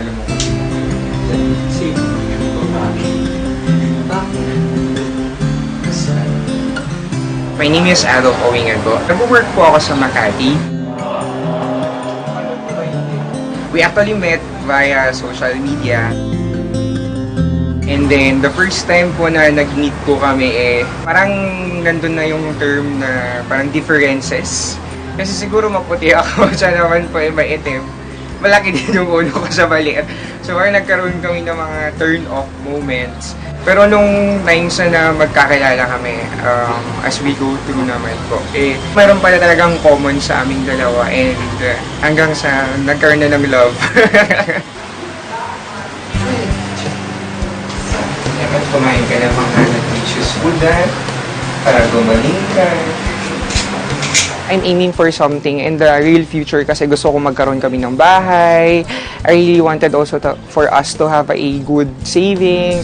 Alam mo kung safe yung babae. My name is Adolf Owingan po. Nag-work po ako sa Makati. We actually met via social media. And then, the first time po na nag-meet po kami eh, parang nandun na yung term na parang differences. Kasi siguro maputi ako, siya naman po eh maitim. Malaki din yung ulo ko sa maliit. So, parang nagkaroon kami ng mga turn-off moments. Pero nung times na magkakilala kami, um, as we go through naman po, eh, mayroon pala talagang common sa aming dalawa and uh, hanggang sa nagkaroon na ng love. Dapat kumain ka ng mga nutritious food ah, para gumaling ka. I'm aiming for something in the real future kasi gusto ko magkaroon kami ng bahay. I really wanted also to, for us to have a good savings.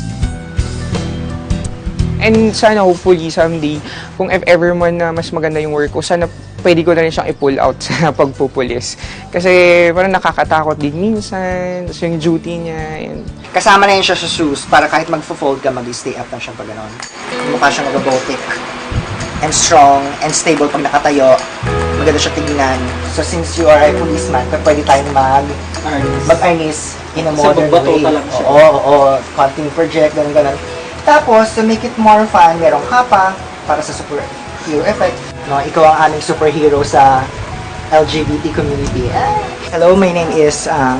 And sana hopefully someday, kung if ever man na mas maganda yung work ko, sana pwede ko na rin siyang i-pull out sa pagpupulis. Kasi parang nakakatakot din minsan, tapos yung duty niya, and Kasama na yun siya sa shoes para kahit mag-fold ka, mag-stay up lang siya pag gano'n. Mukha siyang robotic and strong and stable pag nakatayo. Maganda siya tingnan. So since you are a policeman, pwede tayong mag mag-arnis in a modern way. Oo, oo, hunting project, ganun, ganun. Tapos, to make it more fun, merong kapa para sa superhero effect. No, ikaw ang aming superhero sa LGBT community. Hello, my name is uh,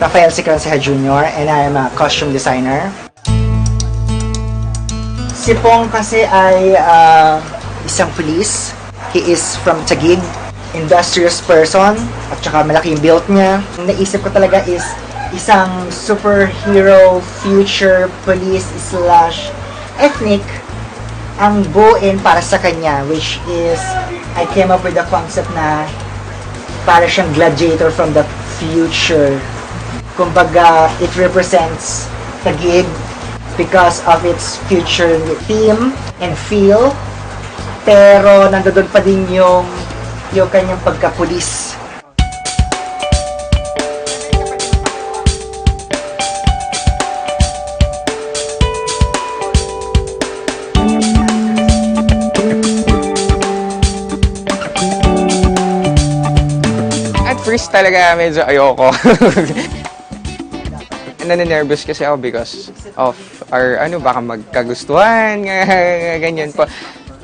Rafael Sicranceja Jr. and I am a costume designer. Si Pong kasi ay ah, isang police. He is from Taguig, industrious person, at saka malaki yung build niya. Ang naisip ko talaga is isang superhero future police slash ethnic ang buuin para sa kanya, which is I came up with the concept na para siyang gladiator from the future. Kumbaga, it represents Taguig because of its future theme and feel. Pero nandoon pa din yung yung kanyang pagkapulis. At first talaga medyo ayoko. Naninervous kasi ako because of our ano baka magkagustuhan, ganyan po.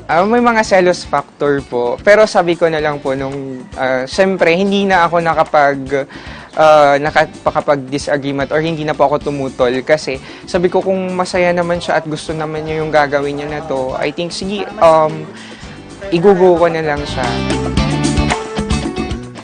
Ah, may mga selos factor po. Pero sabi ko na lang po nung ah, syempre hindi na ako nakapag uh, nakapag-disagreement or hindi na po ako tumutol kasi sabi ko kung masaya naman siya at gusto naman niya yung gagawin niya na to, I think sige um igugo ko na lang siya.